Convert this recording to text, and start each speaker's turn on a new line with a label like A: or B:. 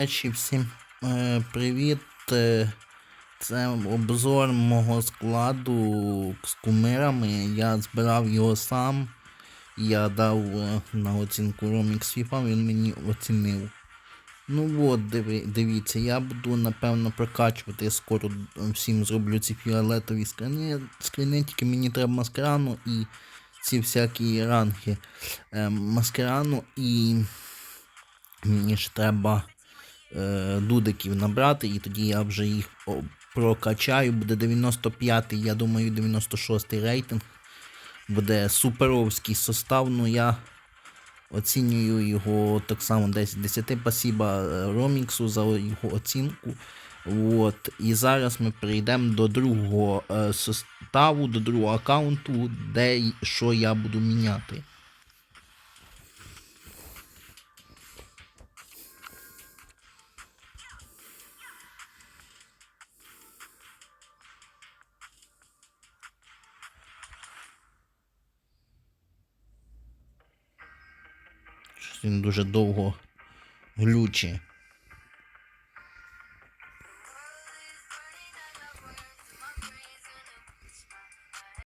A: речі, всім е, привіт. Е, Це обзор мого складу з кумирами. Я збирав його сам. Я дав е, на оцінку FIFA, він мені оцінив. Ну от, диви, дивіться, я буду напевно прокачувати я скоро всім зроблю ці фіолетові скрини, скрини тільки мені треба маскарану і ці всякі ранги е, маскарану і мені ж треба е, дудиків набрати, і тоді я вже їх прокачаю. Буде 95-й, я думаю, 96-й рейтинг. Буде суперовський состав, ну я оцінюю його так само десь 10 пасіба е, Роміксу за його оцінку. От. І зараз ми перейдемо до другого е, составу, до другого аккаунту, де що я буду міняти. Він дуже довго глючить.